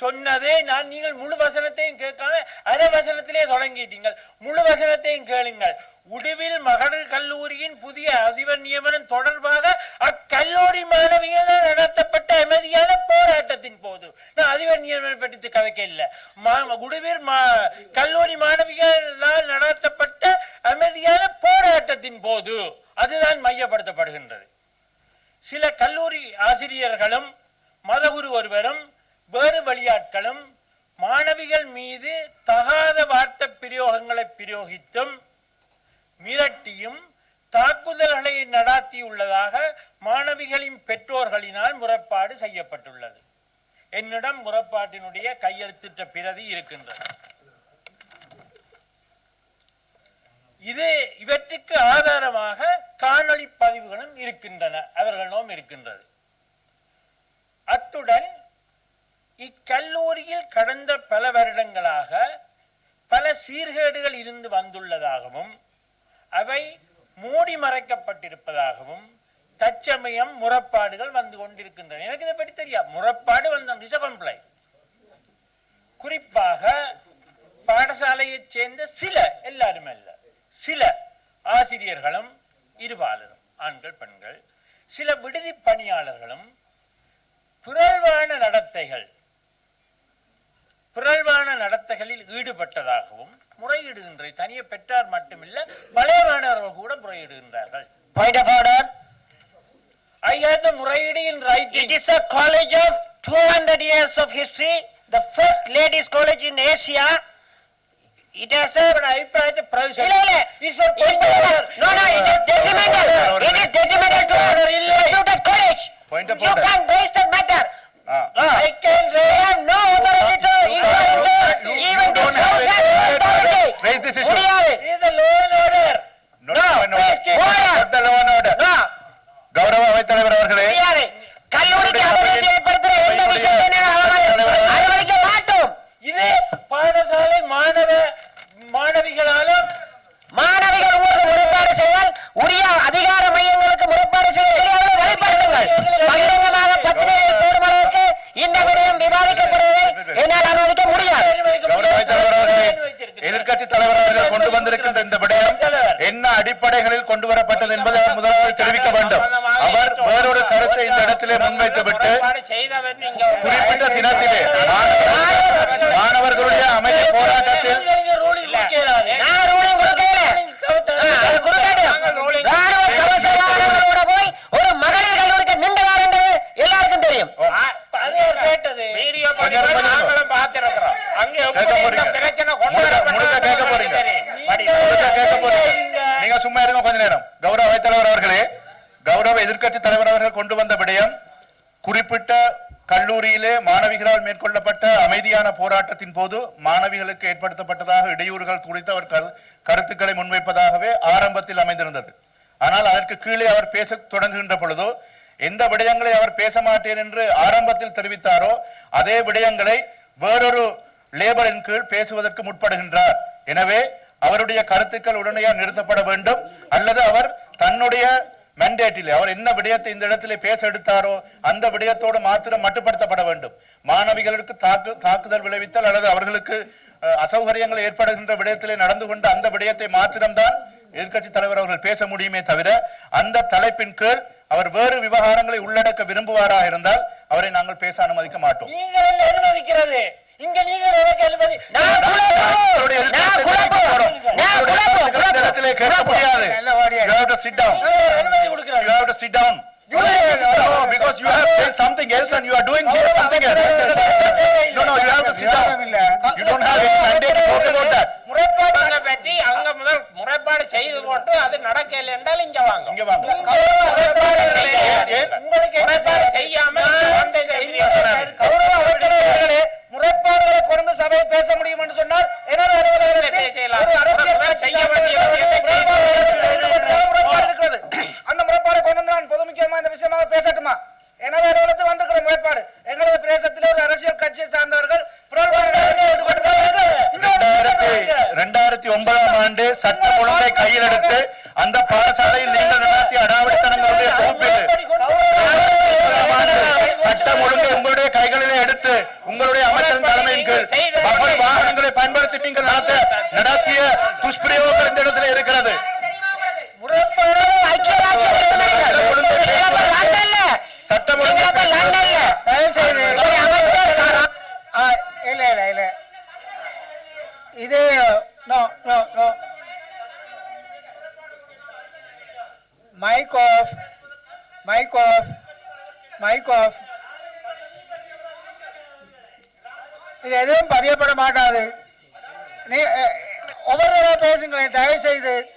சொன்னதே நான் நீங்கள் முழு வசனத்தையும் கேட்காம அரை வசனத்திலே தொடங்கிட்டீங்கள். முழு வசனத்தையும் கேளுங்கள். உடுவில் மகளிர் கல்லூரியின் புதிய அதிபர் நியமனம் தொடர்பாக அக்கல்லூரி மாணவிகளால் நடத்தப்பட்ட அமைதியான போராட்டத்தின் போது. நான் அதிபர் நியமனம் பற்றி கதைக்க இல்லை மா- உடுவில் மா கல்லூரி மாணவியால் நடத்தப்பட்ட அமைதியான போராட்டத்தின் போது அதுதான் மையப்படுத்தப்படுகின்றது. சில கல்லூரி ஆசிரியர்களும் மதகுரு ஒருவரும் வழியாட்களும் மாணவிகள் மீது தகாத வார்த்தை பிரயோகங்களை பிரயோகித்தும் மிரட்டியும் தாக்குதல்களை நடாத்தியுள்ளதாக மாணவிகளின் பெற்றோர்களினால் முறைப்பாடு செய்யப்பட்டுள்ளது. என்னிடம் முறைப்பாட்டினுடைய கையெழுத்திட்ட பிரதி இருக்கின்றது. இது இவற்றுக்கு ஆதாரமாக காணொளி பதிவுகளும் இருக்கின்றன. அவர்களும் இருக்கின்றது. அத்துடன் இக்கல்லூரியில் கடந்த பல வருடங்களாக பல சீர்கேடுகள் இருந்து வந்துள்ளதாகவும் அவை மூடி மறைக்கப்பட்டிருப்பதாகவும் தற்சமயம் முறப்பாடுகள் வந்து கொண்டிருக்கின்றன. எனக்கு இதை பற்றி தெரியாது முறப்பாடு வந்து கம்ப்ளைண்ட். குறிப்பாக பாடசாலையைச் சேர்ந்த சில எல்லாருமே அல்ல சில ஆசிரியர்களும் இருபாலரும் ஆண்கள் பெண்கள் சில விடுதி பணியாளர்களும் பிறழ்வான நடத்தைகள் மட்டுமில்ல பழைய மாணவர்கள் கூட முறையிடுகின்றார்கள் Point of order. I have the முறையீடு in It writing is a college of 200 years of history, the first ladies college in Asia. It has a... அபிப்பிராயத்தை பிரவேசம் இல்ல, இல்ல. No, no, it is detrimental. It is detrimental to our reputed college. Point of You order. can raise that matter. கொண்டு வரப்பட்டது என்பதை அவர் முதலாவது தெரிவிக்க வேண்டும். அவர் வேறொரு கருத்தை இந்த இடத்திலே முன்வைத்து விட்டு செய்தவர் நீங்க. குறிப்பிட்ட தினத்திலே மாணவர்கள்- மாணவர்களுடைய அமைதி போராட்டத்தில் ரூல் இல்ல நான் ரூலிங் கொடுக்கல அது கொடுக்கட்டும் ராணுவ கவசவாளர்களோட போய் ஒரு மகளிர் கல்லூரிக்கு நின்றவார் என்பது எல்லாருக்கும் தெரியும் அதே கேட்டது வீடியோ கொஞ்சம் பதிவு கொஞ்சம் நாங்களும் பார்த்திருக்கிறோம் அங்க கேட்க எப்படி இந்த போறீங்க. பிரச்சனை கொண்டு முழுக்க- முழுக்க கேட்க வரப்பட்டது போறீங்க. தெரியும். முழுக்க கேட்க போறீங்க நீங்க சும்மா இருங்க கொஞ்ச நேரம் கௌரவ அவைத்தலைவர் அவர்களே கௌரவ எதிர்க்கட்சி தலைவர் அவர்கள் கொண்டு வந்த விடயம் குறிப்பிட்ட கல்லூரியிலே மாணவிகளால் மேற்கொள்ளப்பட்ட அமைதியான போராட்டத்தின் போது மாணவிகளுக்கு ஏற்படுத்தப்பட்டதாக இடையூறுகள் குறித்து அவர் கருத்துக்களை முன்வைப்பதாகவே ஆரம்பத்தில் அமைந்திருந்தது. ஆனால் அதற்கு கீழே அவர் பேச தொடங்குகின்ற பொழுதோ எந்த விடயங்களை அவர் பேச மாட்டேன் என்று ஆரம்பத்தில் தெரிவித்தாரோ அதே விடயங்களை வேறொரு லேபலின் கீழ் பேசுவதற்கு முற்படுகின்றார். எனவே அவருடைய கருத்துக்கள் உடனடியாக நிறுத்தப்பட வேண்டும். அல்லது அவர் தன்னுடைய மெண்டேட்டிலே அவர் என்ன விடயத்தை இந்த இடத்திலே பேச எடுத்தாரோ அந்த விடயத்தோடு மாத்திரம் மட்டுப்படுத்தப்பட வேண்டும். மாணவிகளுக்கு தாக்கு தாக்குதல் விளைவித்தல் அல்லது அவர்களுக்கு அசௌகரியங்கள் ஏற்படுகின்ற விடயத்திலே நடந்து கொண்ட அந்த விடயத்தை மாத்திரம்தான் எதிர்க்கட்சி தலைவர் அவர்கள் பேச முடியுமே தவிர அந்த தலைப்பின் கீழ் அவர் வேறு விவகாரங்களை உள்ளடக்க விரும்புவாராக இருந்தால் அவரை நாங்கள் பேச அனுமதிக்க மாட்டோம். நீங்கள் அனுமதிக்கிறது? இங்க நீங்கள் எனக்கு அனுமதி because you have said something else and you are doing here something else. No, no, you have to sit down. You don't have any mandate to talk about that. முறைப்பாடுகளை பற்றி அங்க முதல் முறைப்பாடு செய்து போட்டு அது நடக்கல என்றால் இங்க வாங்க இங்க வாங்க. இது எதுவும் பதியப்பட மாட்டாது நீ ஒவ்வொரு தடவை பேசுங்களேன் தயவு செய்து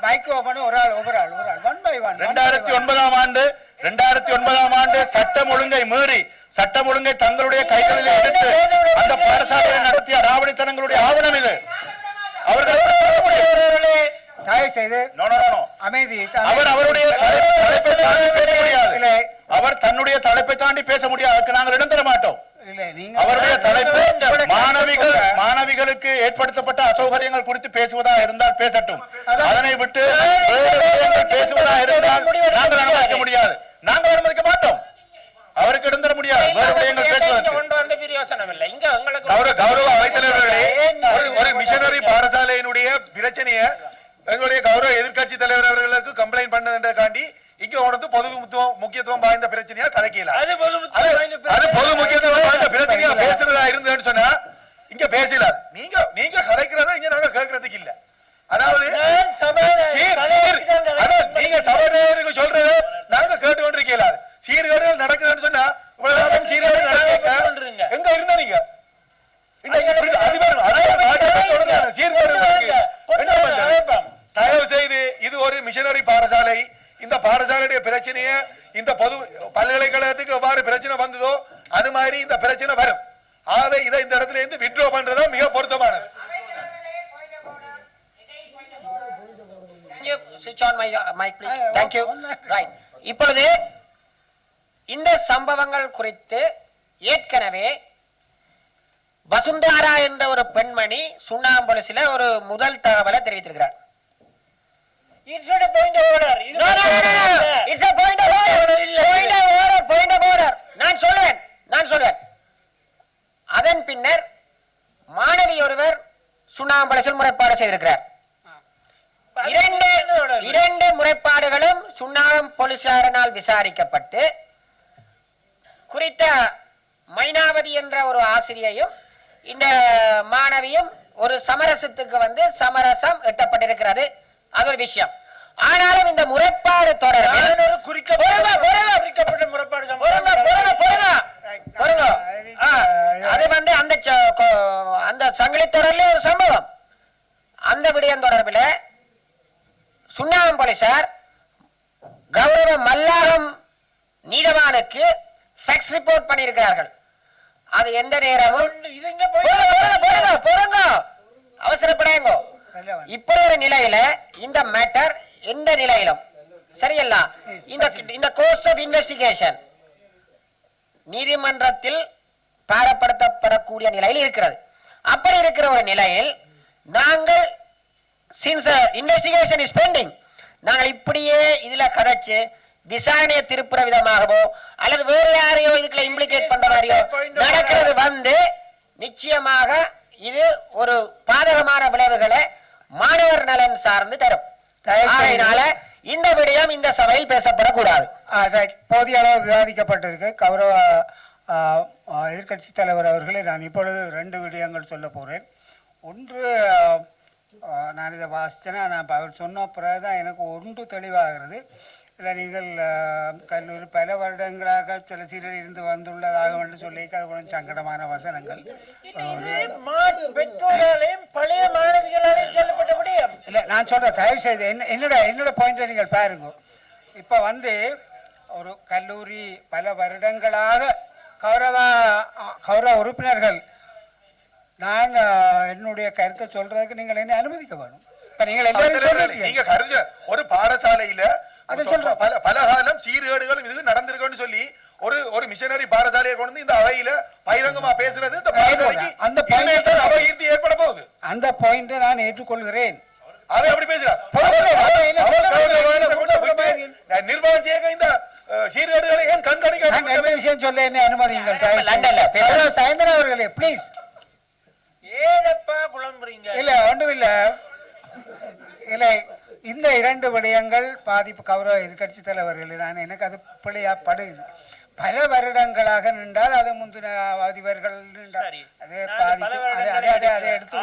மைக் ஓபன் ஒரு ஆள் ஒவ்வொரு ஆள் ஒரு ஆள். ஒன் பை ஒன் ரெண்டாயிரத்தி ஒன்பதாம் ஆண்டு ரெண்டாயிரத்தி ஒன்பதாம் ஆண்டு சட்டம் ஒழுங்கை மீறி சட்டம் ஒழுங்கை தங்களுடைய கைகளில் எடுத்து அந்த பாடசாலையை நடத்திய ராவடித்தனங்களுடைய ஆவணம் இது. அவர்களை பேச முடியாது. தயவு செய்து. அமைதி அவர் அவருடைய தலை- தலைப்பை தாண்டி பேச முடியாது. அவர் தன்னுடைய தலைப்பை தாண்டி பேச முடியாது. நாங்கள் இடம் தர மாட்டோம். அவருடைய தலைப்பு மாணவிகள் மாணவிகளுக்கு ஏற்படுத்தப்பட்ட அசௌகரியங்கள் குறித்து பேசுவதா இருந்தால் பேசட்டும். அதான். விட்டு வேறு விஷயங்கள் பேசுவதா இருந்தால் நாங்கள் அனுமதிக்க முடியாது. நாங்கள் அனுமதிக்க மாட்டோம். அவருக்கு தர முடியாது. வேறு விடயங்கள் பேசுவதற்கு. கௌரவ கௌரவ அவைத்தலைவர்களே ஒரு மிஷனரி பாடசாலையினுடைய பிரச்சனைய எங்களுடைய கௌரவ எதிர்க்கட்சி தலைவர் அவர்களுக்கு கம்ப்ளைண்ட் பண்ணதுக்காண்டி இங்க உணர்ந்து பொது முக்கியத்துவம் வாய்ந்த பிரச்சனையா கலைக்கலாம் அது பொது அது முக்கியம் வாய்ந்த அது பொது பிரச்சனை. முக்கியத்துவம் வாய்ந்த பிரச்சனையா பேசுறதா இருந்ததுன்னு சொன்னா பேசலாது நீங்க நீங்க கலைக்கிறதா இங்க நாங்க கேட்கறதுக்கு இல்ல. அதாவது நீங்க சபாநாயகருக்கு சொல்றத நாங்க கேட்டு கொண்டிருக்கல சீர்கேடுகள் நடக்குதுன்னு சொன்னா இவ்வளவு நேரம் சீர்கேடு நடக்க. எங்க இருந்தா நீங்க. தயவு செய்து இது ஒரு மிஷனரி பாடசாலை. இந்த பாடசாலையுடைய பிரச்சனைய இந்த பொது பல்கலைக்கழகத்துக்கு எவ்வாறு பிரச்சனை வந்ததோ அது மாதிரி இந்த பிரச்சனை வரும். ஆகவே இதை இந்த இடத்துல இருந்து விட்ரோ பண்றதா மிக பொருத்தமானது. Uh. இப்பொழுது இந்த சம்பவங்கள் குறித்து ஏற்கனவே வசுந்தாரா என்ற ஒரு பெண்மணி சுண்ணாம்பொலிசில ஒரு முதல் தகவலை தெரிவித்திருக்கிறார். இது No, no, no, no, no. It's a point of order. இல்ல. Point of order, point of order. நான் சொல்றேன் நான் சொல்றேன் அதன் பின்னர் மாணவி ஒருவர் சுண்ணாம்பொலிசில் முறைப்பாடு செய்திருக்கிறார். இரண்டு இரண்டு முறைப்பாடுகளும் சுண்ணாகம் போலீசாரினால் விசாரிக்கப்பட்டு குறித்த மைனாவதி என்ற ஒரு ஆசிரியையும் இந்த மாணவியும் ஒரு சமரசத்துக்கு வந்து சமரசம் எட்டப்பட்டிருக்கிறது. அது ஒரு விஷயம். ஆனாலும் இந்த முறைப்பாடு தொடர்பில் நான் போலீசார் கௌரவ மல்லாகம் நீதவானுக்கு செக்ஸ் ரிப்போர்ட் பண்ணியிருக்கிறார்கள். அது எந்த நேரமும். அவசரப்படாங்க இப்படி ஒரு நிலையில இந்த மேட்டர் எந்த நிலையிலும் சரியல்ல. இந்த இந்த கோர்ஸ் ஆஃப் இன்வெஸ்டிகேஷன் நீதிமன்றத்தில் பாரப்படுத்தப்படக்கூடிய நிலையில் இருக்கிறது. அப்படி இருக்கிற ஒரு நிலையில் நாங்கள் சின்ஸ் இன்வெஸ்டிகேஷன் இஸ் பெண்டிங் நாங்கள் இப்படியே இதுல கதைச்சு விசாரணையை திருப்புற விதமாகவோ அல்லது வேற யாரையோ இதுக்குள்ள இம்ப்ளிகேட் பண்ற மாதிரியோ நடக்கிறது வந்து நிச்சயமாக இது ஒரு பாதகமான விளைவுகளை மாணவர் நலன் சார்ந்து தரும். ஆகையினால இந்த விடயம் இந்த சபையில் பேசப்படக்கூடாது. போதிய அளவு விவாதிக்கப்பட்டிருக்கு. கௌரவ எதிர்க்கட்சி தலைவர் அவர்களே நான் இப்பொழுது ரெண்டு விடயங்கள் சொல்ல போறேன். ஒன்று நான் இதை வாசிச்சேன்னா நான் அவர் சொன்ன பிறகு தான் எனக்கு ஒன்று தெளிவாகிறது. இல்லை நீங்கள் கல்லூரி பல வருடங்களாக சில சீரடி இருந்து வந்துள்ளதாக என்று சொல்லி அது கொஞ்சம் சங்கடமான வசனங்கள். இல்லை நான் சொல்கிறேன் தயவு செய்து என்ன என்னோட என்னோட பாயிண்ட்டை நீங்கள் பாருங்க. இப்போ வந்து ஒரு கல்லூரி பல வருடங்களாக கௌரவ கௌரவ உறுப்பினர்கள் நான் என்னுடைய கருத்தை சொல்றதுக்கு நீங்கள் என்ன அனுமதிக்க வேணும். இப்போ நீங்கள் எல்லாரும் சொல்றீங்க. நீங்க கருது ஒரு பாடசாலையில அதை. பல பல காலம் சீர்கேடுகளும் இது நடந்திருக்குன்னு சொல்லி ஒரு ஒரு மிஷனரி பாடசாலையை கொண்டு இந்த அவையில பகிரங்கமா பேசுறது இந்த பாடசாலைக்கு அந்த அபகீர்த்தி ஏற்பட போகுது. அந்த பாயிண்ட்டை நான் ஏற்றுக்கொள்கிறேன். அதை எப்படி பேசுறா. நிர்வாகம் செய்ய இந்த சீர்கேடுகளை ஏன் கண்காணிக்க விஷயம் சொல்ல என்ன கௌரவ சாயந்தரம் அவர்களே ப்ளீஸ் இல்ல ஒன்றும் இல்ல இல்ல இந்த இரண்டு விடயங்கள் பாதிப்பு கௌரவ எதிர்கட்சி தலைவர்கள். நான் எனக்கு அது பிழையா படுது பல வருடங்களாக நின்றால் அது முந்தின அதிபர்கள். அது பல அதை அதை அதை அதை எடுத்து.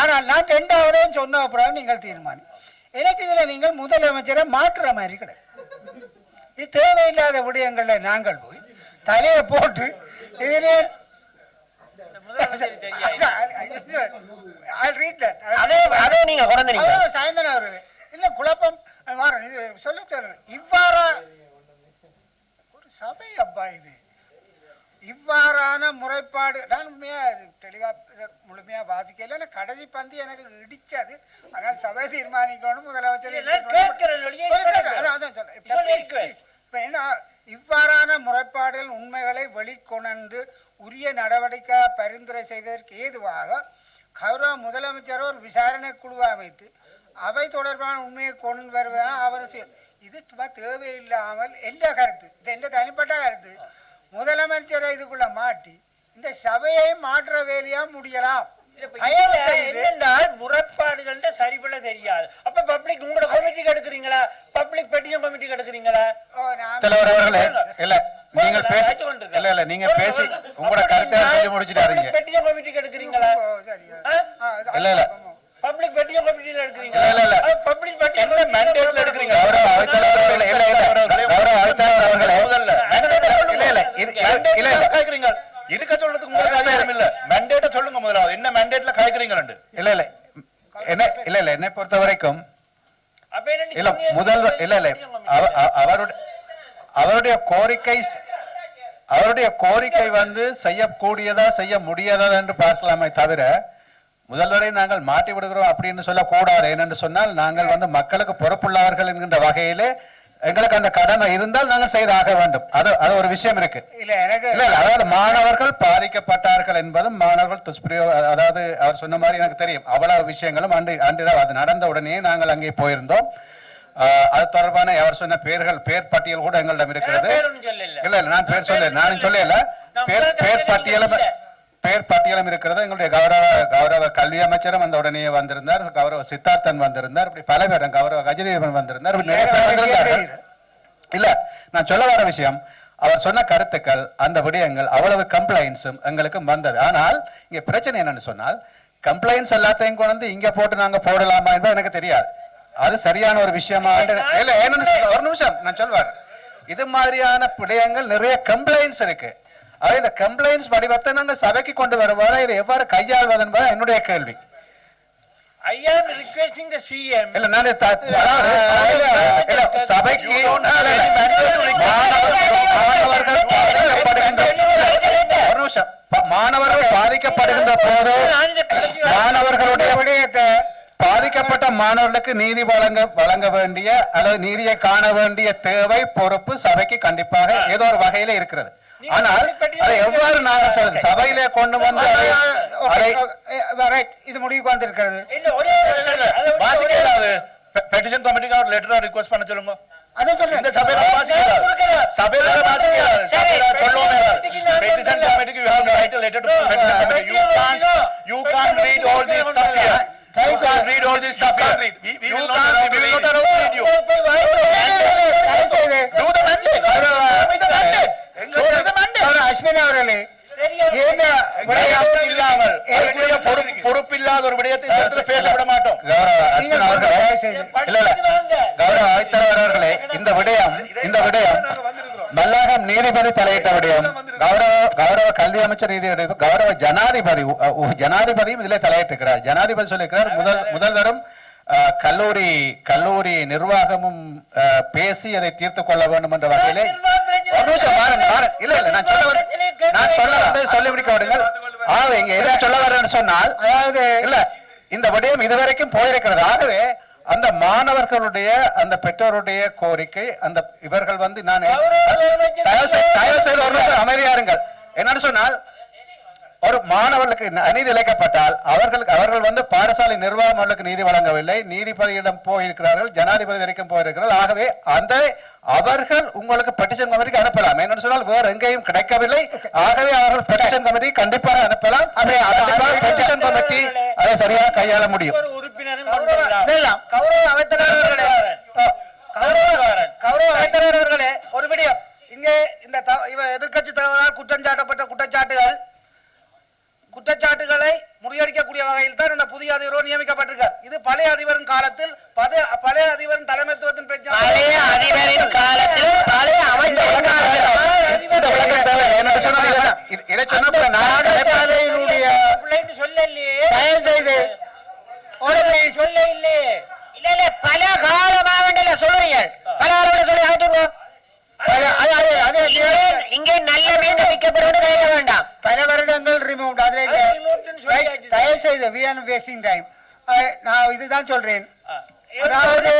ஆனால் நான் ரெண்டாவதையும் சொன்ன அப்புறம் நீங்கள் தீர்மானம் எனக்கு இதுல நீங்கள் முதலமைச்சரை மாற்றுற மாதிரி கிடையாது. இது தேவையில்லாத விடயங்கள்ல நாங்கள் போய் தலையை போட்டு இதிலே சரி தெரியாது I'll read that. I'll அதே read that. அதே நீங்க கொண்டு அவ்வளவு சாயந்தரம் அவர்களே இல்ல குழப்பம். வாரேன் இது சொல்ல சொல்றேன் இவ்வாறா ஒரு சபை அப்பா இது. இவ்வாறான முறைப்பாடு நான் உண்மையா இது தெளிவா இதை முழுமையா வாசிக்கல. ஆனா கடைசி பந்தி எனக்கு இடிச்சது. ஆனால் சபை தீர்மானிக்கணும் முதலமைச்சர். அதான், சொல்லி. இப்ப என்ன இவ்வாறான முறைப்பாடுகள் உண்மைகளை வெளிக்கொணர்ந்து உரிய நடவடிக்கை பரிந்துரை செய்வதற்கு ஏதுவாக கௌரவ முதலமைச்சர் ஒரு விசாரணை குழுவை அமைத்து அவை தொடர்பான உண்மையை கொண்டு வருவதான அவசியம் இது சும்மா தேவையில்லாமல் எல்லா கருத்து? இது எந்த தனிப்பட்ட கருத்து? முதலமைச்சரை இதுக்குள்ள மாட்டி இந்த சபையை மாற்ற வேலையா முடியலாம்? முறைப்பாடுகள்ட்ட சரிபட தெரியாது. அப்ப பப்ளிக் உங்களோட கமிட்டிக்கு எடுக்கிறீங்களா பப்ளிக் பெட்டிஷன் கமிட்டிக்கு எடுக்கிறீங்களா தலைவர் அவர்களே இல்ல நீங்கள் பேசி இல்ல இல்ல நீங்க பேசி உங்களோட கருத்தை சொல்லி முடிச்சுட்டாருங்க பெட்டிஷன் கமிட்டிக்கு எடுக்கிறீங்களா? இல்ல, இல்ல. பப்ளிக் பெட்டிஷன் கமிட்டில எடுக்கிறீங்களா? இல்ல, இல்ல. பப்ளிக் பெட்டிஷன் என்ன mandateல எடுக்கிறீங்க? கௌரவ அவைத்தலைவர் இல்ல இல்ல. கௌரவ அவைத்தலைவர் அவர்களே முதல்ல. இல்ல இல்ல. இல்ல இல்ல. காய்க்கிறீங்க. இருக்க சொல்றதுக்கு உங்களுக்கு அதிகாரம் இல்ல. mandate சொல்லுங்க முதலாவது. என்ன mandateல காய்க்கிறீங்கன்னு இல்ல இல்ல. என்ன இல்ல இல்ல. என்னை பொறுத்த வரைக்கும் அப்ப என்ன நீ இல்ல சொன்னீங்க, முதல்வர் இல்ல இல்ல. அவருடைய அவருடைய கோரிக்கை அவருடைய கோரிக்கை வந்து செய்யக்கூடியதா செய்ய முடியாதா என்று பார்க்கலாமே தவிர முதல்வரை நாங்கள் மாட்டி விடுகிறோம் அப்படின்னு சொல்லக்கூடாது. ஏனென்று சொன்னால் நாங்கள் வந்து மக்களுக்கு பொறுப்புள்ளவர்கள் என்கின்ற வகையிலே எங்களுக்கு அந்த கடமை இருந்தால் நாங்கள் செய்தாக வேண்டும். அது அது ஒரு விஷயம் இருக்கு. இல்ல எனக்கு இல்ல அதாவது மாணவர்கள் பாதிக்கப்பட்டார்கள் என்பதும் மாணவர்கள் துஷ்பிரயோ அதாவது அவர் சொன்ன மாதிரி எனக்கு தெரியும். அவ்வளவு விஷயங்களும் அன்று அன்றிரவு அது நடந்த உடனே நாங்கள் அங்கே போயிருந்தோம். அது தொடர்பான அவர் சொன்ன பேர்கள் பேர் பட்டியல் கூட எங்களிடம் இருக்கிறது. இல்ல இல்ல நான் பேர் சொல்ல நானும் சொல்லல. பேர் கட்டளையில பட்டியலும். பேர் பட்டியலும் இருக்கிறது. எங்களுடைய கௌரவ கௌரவ கல்வி அமைச்சரும் அந்த உடனே வந்திருந்தார். கௌரவ சித்தார்த்தன் வந்திருந்தார். இப்படி பல பேரும் கௌரவ கஜதீபன் வந்திருந்தார். இல்ல நான் சொல்ல வர விஷயம் அவர் சொன்ன கருத்துக்கள் அந்த விடயங்கள் அவ்வளவு கம்ப்ளைண்ட்ஸும் எங்களுக்கு வந்தது. ஆனால் இங்க பிரச்சனை என்னன்னு சொன்னால் கம்ப்ளைண்ட்ஸ் எல்லாத்தையும் கொண்டு வந்து இங்க போட்டு நாங்க போடலாமா என்பது எனக்கு தெரியாது. அது சரியான ஒரு விஷயமா இல்ல ஒரு நிமிஷம் நான் சொல்வார் இது மாதிரியான விடயங்கள் நிறைய கம்ப்ளைண்ட்ஸ் இருக்கு ஆக இந்த கம்ப்ளைண்ட்ஸ் வடிவத்தை நாங்க சபைக்கு கொண்டு வருவாரா இதை எவ்வாறு கையாள்வது என்பது என்னுடைய கேள்வி அதாவது, சபைக்கு மாணவர்கள் பாதிக்கப்படுகின்ற போது மாணவர்களுடைய விடயத்தை பாதிக்கப்பட்ட மாணவர்களுக்கு நீதி வழங்க வழங்க வேண்டிய அல்லது நீதியை காண வேண்டிய தேவை பொறுப்பு சபைக்கு கண்டிப்பாக ஏதோ ஒரு வகையில இருக்கிறது ஆனால் அதை எவ்வாறு நாங்கள் சொல்றது சபையிலே கொண்டு வந்து ரைட் இது முடிவுக்கு வந்திருக்கிறது இல்ல, ஒரே ஒரு இல்ல, இல்ல, அதை விட்டு வாசிக்க ஒரே- இயலாது. பெ- petition committee-க்கு ஒரு letter-ஆ request பண்ண சொல்லுங்க. அதை சொல்றேன் இந்த சபையில வாசிக்க இயலாது. சபையில வாசிக்க இயலாது. சபையில சொல்லவும் you have to write a letter to petition committee. You can't, you can't read all this stuff here. You can't read all this stuff here. We- we You will not we will not allow to read you. Do the mandate. Show me the mandate. Show me the mandate. Ashwini அவர்களே பொறுப்பில்லாத ஒரு விடயத்தை இந்த இடத்துல பேச விட மாட்டோம் கௌரவ அவர்களே இந்த விடயம் இந்த விடயம் மல்லாகம் நீதிபதி தலையிட்ட விடயம் கௌரவ கௌரவ கல்வி அமைச்சர் எடுத்து கௌரவ ஜனாதிபதி ஜனாதிபதியும் இதிலே தலையிட்டிருக்கிறார். ஜனாதிபதி சொல்லியிருக்கிறார் முதல் முதல்வரும் கல்லூரி கல்லூரி நிர்வாகமும் பேசி அதை தீர்த்து கொள்ள வேண்டும் என்ற வகையிலே ஒரு நிமிஷம் மாறன் மாறன். இல்ல இல்ல நான் சொல்ல நான் சொல்ல வந்ததை சொல்லி முடிக்க விடுங்கள். ஆகவே இங்க எதை சொல்ல வரேன்னு சொன்னால் அதாவது இல்ல இந்த விடயம் இதுவரைக்கும் போயிருக்கிறது. ஆகவே அந்த மாணவர்களுடைய அந்த பெற்றோருடைய கோரிக்கை அந்த இவர்கள் வந்து நான் தயவு செய்து ஒரு நிமிஷம் அமைதியா இருங்கள். என்னன்னு சொன்னால் ஒரு மாணவர்களுக்கு அநீதி இழைக்கப்பட்டால் அவர்களுக்கு அவர்கள் வந்து பாடசாலை நிர்வாகம் அவர்களுக்கு நீதி வழங்கவில்லை நீதிபதியிடம் போயிருக்கிறார்கள் ஜனாதிபதி வரைக்கும் போயிருக்கிறார்கள். ஆகவே அந்த அவர்கள் உங்களுக்கு பெட்டிஷன் கமிட்டிக்கு அனுப்பலாம். என்னன்னு சொன்னால் வேறு எங்கேயும் கிடைக்கவில்லை. ஆகவே அவர்கள் பெட்டிஷன் கமிட்டி கண்டிப்பாக அனுப்பலாம். பெட்டிஷன் கமிட்டி அதை சரியாக கையாள முடியும். கௌரவ. இதெல்லாம் கௌரவ அவைத்தலைவர் அவர்களே கௌரவ கௌரவ அவைத்தலைவர் அவர்களே ஒரு விடயம் இங்கே இந்த எதிர்கட்சி எதிர்க்கட்சி தலைவரால் குற்றம் சாட்டப்பட்ட குற்றச்சாட்டுகள் குற்றச்சாட்டுகளை முறியடிக்கக்கூடிய வகையில் தான் இந்த புதிய அதிபரோ நியமிக்கப்பட்டிருக்கார். இது பழைய அதிபரின் காலத்தில் பழைய அதிபரின் தலைமைத்துவத்தின் பிரச்சனை பழைய அதிபரின் காலத்தில் பழைய அமைச்சரின் காலத்தில் இந்த விளக்கம் தேவை. என்னன்னு சொன்னால் இதை- இதை சொன்னப்ப நான் பாடசாலையினுடைய செய்து வி ஆர் வேஸ்டிங் டைம் நான் இதுதான் சொல்றேன் ஆ. அதாவது